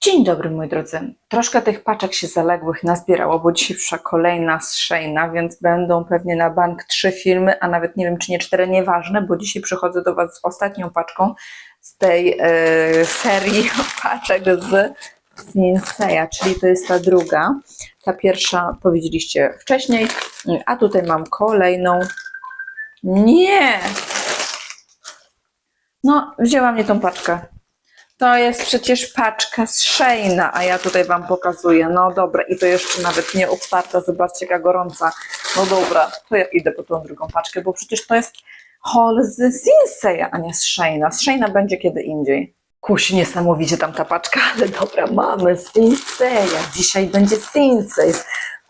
Dzień dobry moi drodzy. Troszkę tych paczek się zaległych nazbierało, bo dzisiaj kolejna z Sheina, więc będą pewnie na bank trzy filmy, a nawet nie wiem czy nie cztery, nieważne, bo dzisiaj przychodzę do Was z ostatnią paczką z tej e, serii paczek z Sinseya, czyli to jest ta druga. Ta pierwsza to widzieliście wcześniej, a tutaj mam kolejną. Nie! No, wzięłam nie tą paczkę. To jest przecież paczka z Sheina, a ja tutaj Wam pokazuję. No dobra, i to jeszcze nawet nie otwarta, zobaczcie jaka gorąca. No dobra, to ja idę po tą drugą paczkę, bo przecież to jest haul z Sinseya, a nie z Sheina. Z będzie kiedy indziej. Kusi niesamowicie tam ta paczka, ale dobra, mamy Sinseya. Dzisiaj będzie Sinsei.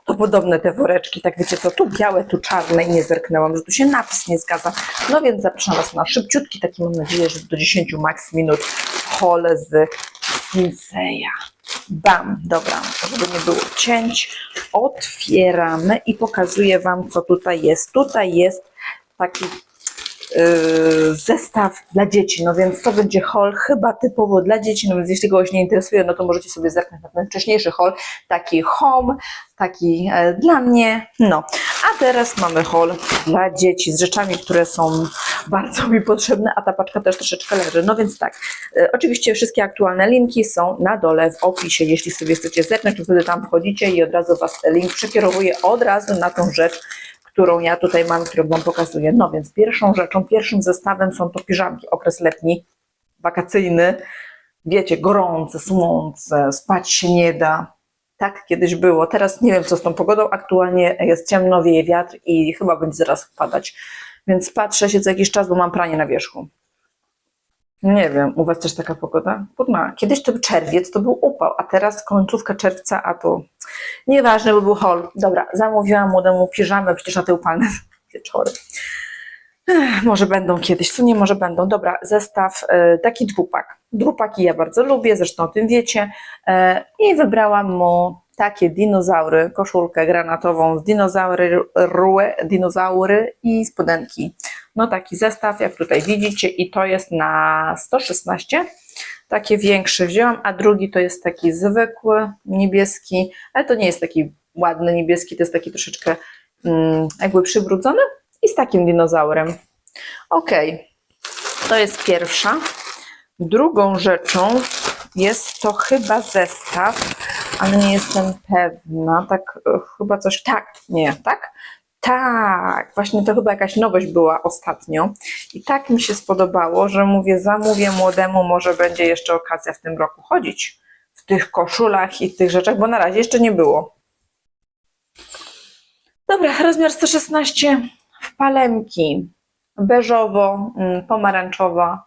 To podobne te woreczki, tak wiecie co, tu białe, tu czarne i nie zerknęłam, że tu się napis nie zgadza. No więc zapraszam Was na szybciutki, taki mam nadzieję, że do 10 max minut haul z Sinseya. Bam, dobra, żeby nie było cięć, otwieramy i pokazuję Wam, co tutaj jest. Tutaj jest taki zestaw dla dzieci, no więc to będzie haul chyba typowo dla dzieci, no więc jeśli kogoś nie interesuje, no to możecie sobie zerknąć na ten wcześniejszy haul, taki home, taki e, dla mnie, no. A teraz mamy haul dla dzieci z rzeczami, które są bardzo mi potrzebne, a ta paczka też troszeczkę leży. No więc tak, e, oczywiście wszystkie aktualne linki są na dole w opisie, jeśli sobie chcecie zerknąć, to wtedy tam wchodzicie i od razu Was link przekierowuje od razu na tą rzecz, którą ja tutaj mam, którą Wam pokazuję. No więc pierwszą rzeczą, pierwszym zestawem są to piżamki, okres letni, wakacyjny, wiecie, gorące, słońce, spać się nie da. Tak kiedyś było. Teraz nie wiem, co z tą pogodą. Aktualnie jest ciemno, wieje wiatr i chyba będzie zaraz padać. Więc patrzę się co jakiś czas, bo mam pranie na wierzchu. Nie wiem, u Was też taka pogoda? Kurna, kiedyś to był czerwiec, to był upał, a teraz końcówka czerwca, a to nieważne, bo był hol. Dobra, zamówiłam młodemu piżamę, przecież na te upalne wieczory. Ech, może będą kiedyś, co nie, może będą. Dobra, zestaw, e, taki dwupak. Dwupaki ja bardzo lubię, zresztą o tym wiecie. E, I wybrałam mu takie dinozaury, koszulkę granatową z dinozaury, rue, dinozaury i spodenki. No taki zestaw, jak tutaj widzicie i to jest na 116. Takie większe wzięłam, a drugi to jest taki zwykły, niebieski, ale to nie jest taki ładny niebieski, to jest taki troszeczkę mm, jakby przybrudzony i z takim dinozaurem. Ok, to jest pierwsza. Drugą rzeczą jest to chyba zestaw, ale nie jestem pewna. Tak, e, chyba coś. Tak, nie, tak? Tak, właśnie to chyba jakaś nowość była ostatnio. I tak mi się spodobało, że mówię, zamówię młodemu, może będzie jeszcze okazja w tym roku chodzić w tych koszulach i tych rzeczach, bo na razie jeszcze nie było. Dobra, rozmiar 116 w palemki. Beżowo, mm,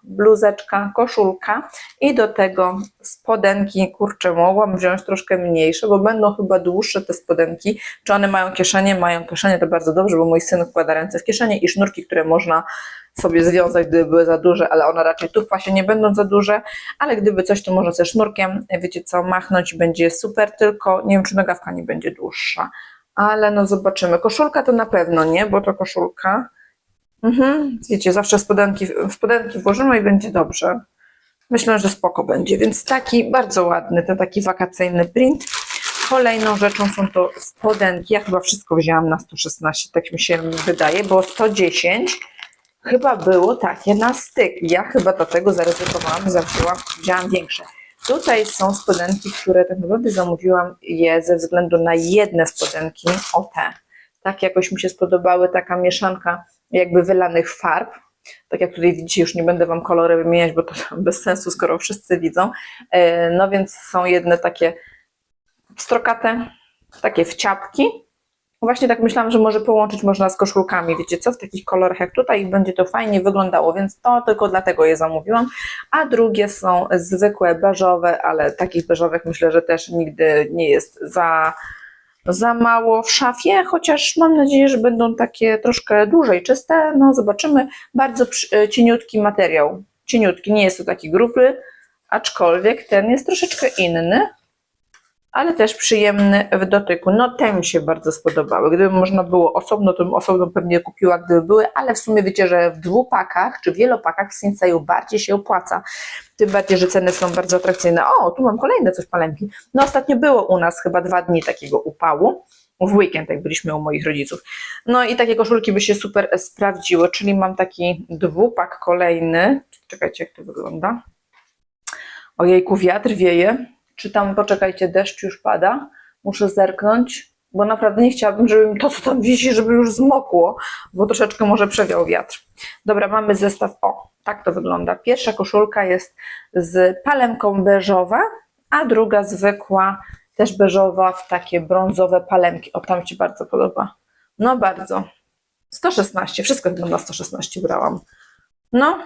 bluzeczka, koszulka i do tego spodenki, kurczę, mogłam wziąć troszkę mniejsze, bo będą chyba dłuższe te spodenki. Czy one mają kieszenie? Mają kieszenie, to bardzo dobrze, bo mój syn wkłada ręce w kieszenie i sznurki, które można sobie związać, gdyby były za duże, ale one raczej tu w pasie nie będą za duże, ale gdyby coś, to można ze sznurkiem, wiecie co, machnąć będzie super, tylko nie wiem, czy nogawka nie będzie dłuższa. Ale no zobaczymy. Koszulka to na pewno nie, bo to koszulka. Mhm, wiecie, zawsze spodenki, spodenki włożymy i będzie dobrze. Myślę, że spoko będzie, więc taki bardzo ładny, ten taki wakacyjny print. Kolejną rzeczą są to spodenki. Ja chyba wszystko wzięłam na 116, tak mi się wydaje, bo 110 chyba było takie na styk. Ja chyba dlatego zaryzykowałam, że wzięłam, wzięłam większe. Tutaj są spodenki, które tak naprawdę zamówiłam je ze względu na jedne spodenki, o te. Tak jakoś mi się spodobały, taka mieszanka jakby wylanych farb. Tak jak tutaj widzicie, już nie będę Wam kolory wymieniać, bo to bez sensu, skoro wszyscy widzą. E, No więc są jedne takie strokate, takie wciapki. Właśnie tak myślałam, że może połączyć można z koszulkami, wiecie co, w takich kolorach jak tutaj i będzie to fajnie wyglądało, więc to tylko dlatego je zamówiłam. A drugie są zwykłe beżowe, ale takich beżowych myślę, że też nigdy nie jest za za mało w szafie, chociaż mam nadzieję, że będą takie troszkę dłużej czyste. No zobaczymy. Bardzo e, cieniutki materiał. Cieniutki, nie jest to taki gruby, aczkolwiek ten jest troszeczkę inny. Ale też przyjemny w dotyku. No te mi się bardzo spodobały. Gdyby można było osobno, to bym osobno pewnie kupiła, gdyby były, ale w sumie wiecie, że w dwupakach czy wielopakach w Sinseju bardziej się opłaca. Tym bardziej, że ceny są bardzo atrakcyjne. O, tu mam kolejne coś palemki. No ostatnio było u nas chyba dwa dni takiego upału. W weekend, jak byliśmy u moich rodziców. No i takie koszulki by się super sprawdziły, czyli mam taki dwupak kolejny. Czekajcie, jak to wygląda. Ojejku, wiatr wieje. Czy tam, poczekajcie, deszcz już pada? Muszę zerknąć, bo naprawdę nie chciałabym, żeby to, co tam wisi, żeby już zmokło, bo troszeczkę może przewiał wiatr. Dobra, mamy zestaw. O, tak to wygląda. Pierwsza koszulka jest z palemką beżowa, a druga zwykła, też beżowa, w takie brązowe palemki. O, tam Ci bardzo podoba. No bardzo. 116, wszystko chyba na 116 brałam. No,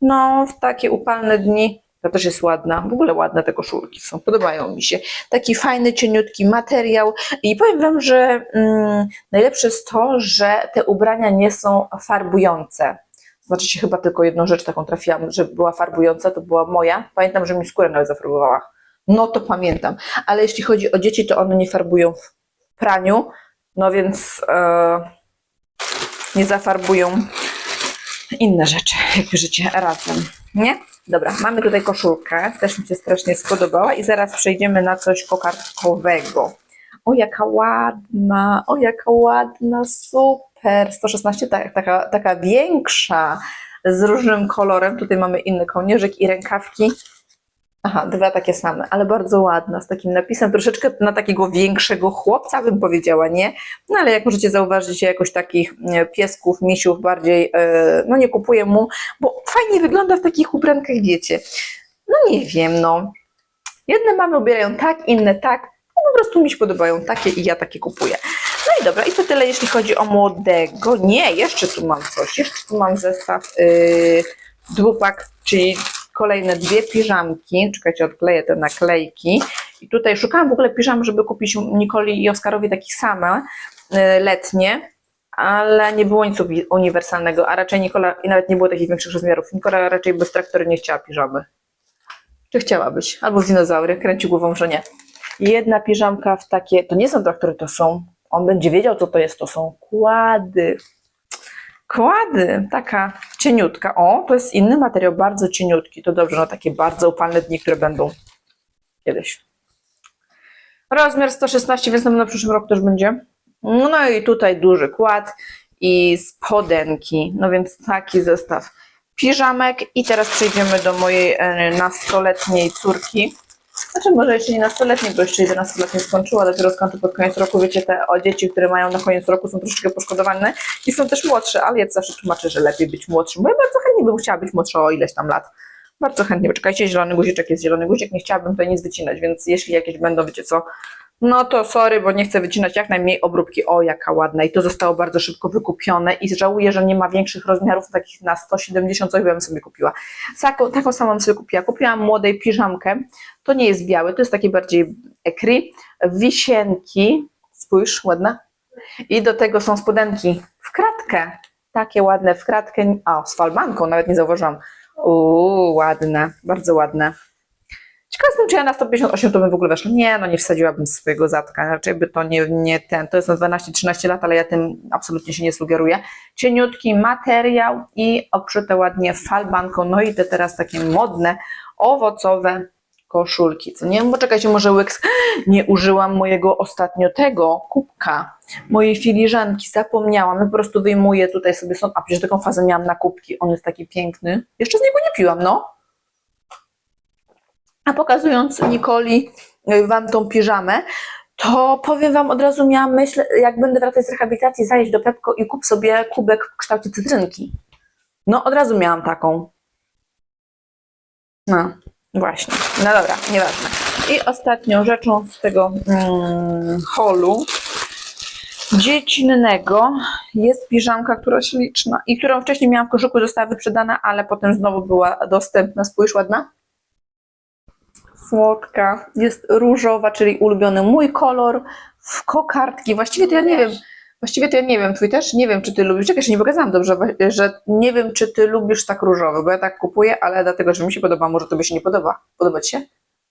no, w takie upalne dni to też jest ładna. W ogóle ładne te koszulki są, podobają mi się. Taki fajny, cieniutki materiał. I powiem Wam, że mm, najlepsze jest to, że te ubrania nie są farbujące. Znaczy się chyba tylko jedną rzecz taką trafiłam, że była farbująca, to była moja. Pamiętam, że mi skórę nawet zafarbowała. No to pamiętam. Ale jeśli chodzi o dzieci, to one nie farbują w praniu, no więc e, nie zafarbują inne rzeczy, jak bierzecie razem, nie? Dobra, mamy tutaj koszulkę, też mi się strasznie spodobała i zaraz przejdziemy na coś kokardkowego. O, jaka ładna, o, jaka ładna, super, 116, tak, taka, taka większa, z różnym kolorem, tutaj mamy inny kołnierzyk i rękawki. Aha, dwa takie same, ale bardzo ładna, z takim napisem, troszeczkę na takiego większego chłopca bym powiedziała, nie? No ale jak możecie zauważyć, ja jakoś takich e, piesków, misiów bardziej, e, no nie kupuję mu, bo fajnie wygląda w takich ubrankach, wiecie. No nie wiem, no. Jedne mamy ubierają tak, inne tak, no po prostu mi się podobają takie i ja takie kupuję. No i dobra, i to tyle jeśli chodzi o młodego. Nie, jeszcze tu mam coś, jeszcze tu mam zestaw yy, dwupak, czyli kolejne dwie piżamki. Czekajcie, odkleję te naklejki. I tutaj szukałam w ogóle piżam, żeby kupić Nikoli i Oskarowi takich same y, letnie, ale nie było nic uni- uniwersalnego, a raczej Nikola, i nawet nie było takich większych rozmiarów. Nikola raczej bez traktory nie chciała piżamy. Czy chciałabyś? Albo w dinozaury, kręci głową, że nie. Jedna piżamka w takie, to nie są traktory, to są, on będzie wiedział, co to jest, to są kłady. Kłady, taka cieniutka. O, to jest inny materiał, bardzo cieniutki. To dobrze, na takie bardzo upalne dni, które będą kiedyś. Rozmiar 116, więc na przyszłym roku też będzie. No i tutaj duży kład i spodenki. No więc taki zestaw piżamek. I teraz przejdziemy do mojej e, nastoletniej córki. Znaczy może jeszcze nie nastoletniej, bo jeszcze 11 lat nie skończyła, dopiero skończy pod koniec roku. Wiecie, te o dzieci, które mają na koniec roku są troszeczkę poszkodowane i są też młodsze, ale ja zawsze tłumaczę, że lepiej być młodszym, bo ja bardzo chętnie bym chciała być młodsza o ileś tam lat. Bardzo chętnie, poczekajcie, zielony guziczek jest zielony guzik, nie chciałabym tutaj nic wycinać, więc jeśli jakieś będą, wiecie co, no to sorry, bo nie chcę wycinać jak najmniej obróbki. O, jaka ładna. I to zostało bardzo szybko wykupione i żałuję, że nie ma większych rozmiarów, takich na 170 coś bym sobie kupiła. Taką, taką samą sobie kupiła. Kupiłam młodej piżamkę. To nie jest biały, to jest taki bardziej ekry. Wisienki. Spójrz, ładna. I do tego są spodenki w kratkę. Takie ładne w kratkę. O, z falbanką, nawet nie zauważyłam. Uuu, ładne, bardzo ładne. Ciekawa jestem, czy ja na 158 to bym w ogóle weszła. Nie, no nie wsadziłabym swojego zatka. Raczej by to nie, nie ten. To jest na 12-13 lat, ale ja tym absolutnie się nie sugeruję. Cieniutki materiał i okrzyte ładnie falbanką. No i te teraz takie modne, owocowe koszulki. Co nie wiem, poczekajcie, może łyks. Nie użyłam mojego ostatnio tego kubka, mojej filiżanki. Zapomniałam. Po prostu wyjmuję tutaj sobie są. A przecież taką fazę miałam na kubki. On jest taki piękny. Jeszcze z niego nie piłam, no. A pokazując Nikoli y, wam tą piżamę, to powiem wam od razu miałam myśl, jak będę wracać z rehabilitacji, zajeść do Pepko i kup sobie kubek w kształcie cytrynki. No, od razu miałam taką. No, właśnie. No dobra, nieważne. I ostatnią rzeczą z tego mm, holu dziecinnego jest piżamka, która jest liczna i którą wcześniej miałam w koszyku, została wyprzedana, ale potem znowu była dostępna. Spójrz, ładna? Słodka. Jest różowa, czyli ulubiony mój kolor w kokardki. Właściwie to ja nie wiem. Właściwie to ja nie wiem, twój też? Nie wiem, czy ty lubisz. Czekaj, jeszcze nie pokazałam dobrze, że nie wiem, czy ty lubisz tak różowy, bo ja tak kupuję, ale dlatego, że mi się podoba, może tobie się nie podoba. Podoba ci się?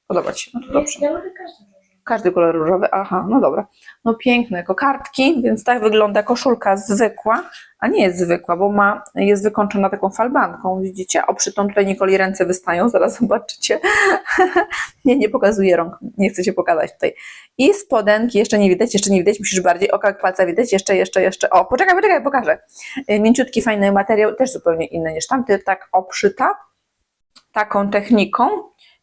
Podoba ci się. No to dobrze. Ja lubię każdy. Każdy kolor różowy, aha, no dobra. No piękne kokardki, więc tak wygląda koszulka zwykła, a nie jest zwykła, bo ma, jest wykończona taką falbanką, widzicie? O, przy tą tutaj Nikoli ręce wystają, zaraz zobaczycie. nie, nie pokazuję rąk, nie chcę się pokazać tutaj. I spodenki, jeszcze nie widać, jeszcze nie widać, musisz bardziej oka palca widać, jeszcze, jeszcze, jeszcze. O, poczekaj, poczekaj, pokażę. Y, Mięciutki, fajny materiał, też zupełnie inny niż tamty, tak obszyta, taką techniką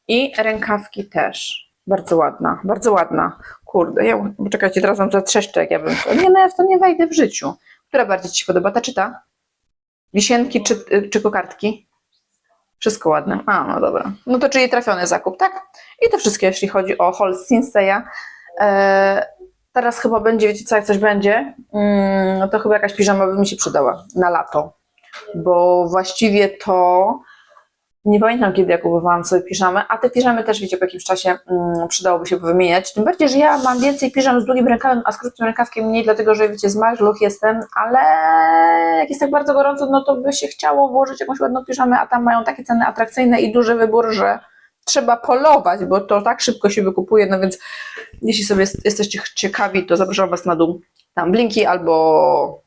i rękawki też. Bardzo ładna, bardzo ładna. Kurde, ja, poczekajcie, teraz mam zatrzeszczę, jak ja bym. Nie, no ja w to nie wejdę w życiu. Która bardziej Ci się podoba, ta czy ta? Wisienki czy, czy kokardki? Wszystko ładne. A, no dobra. No to czyli trafiony zakup, tak? I to wszystkie, jeśli chodzi o Hall Sinseya. E, teraz chyba będzie, wiecie co, jak coś będzie, mm, no to chyba jakaś piżama by mi się przydała na lato. Bo właściwie to nie pamiętam, kiedy ja kupowałam sobie piżamy, a te piżamy też, wiecie, po jakimś czasie mm, przydałoby się wymieniać. Tym bardziej, że ja mam więcej piżam z długim rękawem, a z krótkim rękawkiem mniej, dlatego że, wiecie, z mażluch jestem, ale jak jest tak bardzo gorąco, no to by się chciało włożyć jakąś ładną piżamę, a tam mają takie ceny atrakcyjne i duży wybór, że trzeba polować, bo to tak szybko się wykupuje, no więc jeśli sobie jest, jesteście ciekawi, to zapraszam Was na dół, tam blinki albo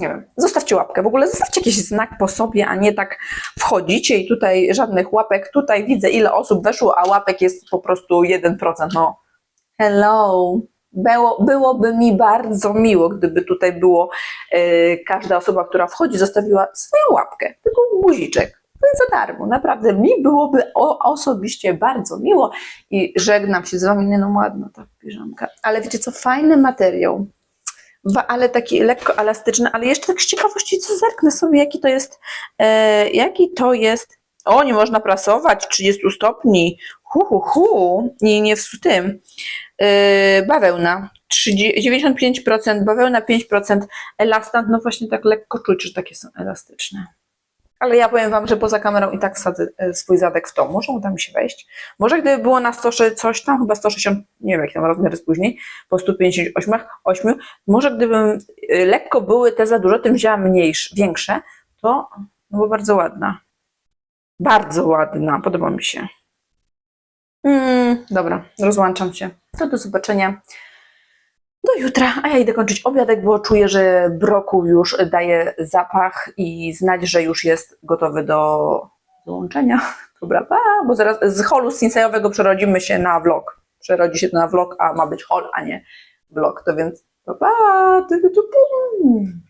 nie wiem, zostawcie łapkę. W ogóle zostawcie jakiś znak po sobie, a nie tak wchodzicie i tutaj żadnych łapek. Tutaj widzę, ile osób weszło, a łapek jest po prostu 1%. No, hello. Było, byłoby mi bardzo miło, gdyby tutaj było e, każda osoba, która wchodzi, zostawiła swoją łapkę, tylko guziczek. To jest za darmo. Naprawdę mi byłoby o, osobiście bardzo miło i żegnam się z wami. Nie no, ładna ta piżamka. Ale wiecie co, fajny materiał. Ale taki lekko elastyczny, ale jeszcze tak z ciekawości, co zerknę sobie, jaki to jest, e, jaki to jest, o, nie można prasować, 30 stopni, hu, hu, hu, i nie w tym, e, bawełna, 30, 95% bawełna, 5% elastant, no właśnie tak lekko czuć, że takie są elastyczne. Ale ja powiem Wam, że poza kamerą i tak wsadzę e, swój zadek w to. Może uda mi się wejść. Może gdyby było na 100 coś tam, chyba 160, nie wiem jaki tam rozmiar jest później, po 158, 8, może gdybym y, lekko były te za duże, tym wzięła mniejsze, większe, to no bo bardzo ładna. Bardzo ładna, podoba mi się. Mm, dobra, rozłączam się. To do zobaczenia do jutra, a ja idę kończyć obiadek, bo czuję, że brokuł już daje zapach i znać, że już jest gotowy do dołączenia. Dobra, pa, bo zaraz z holu sinsejowego przerodzimy się na vlog. Przerodzi się to na vlog, a ma być hol, a nie vlog, to więc pa, pa, ty, pum.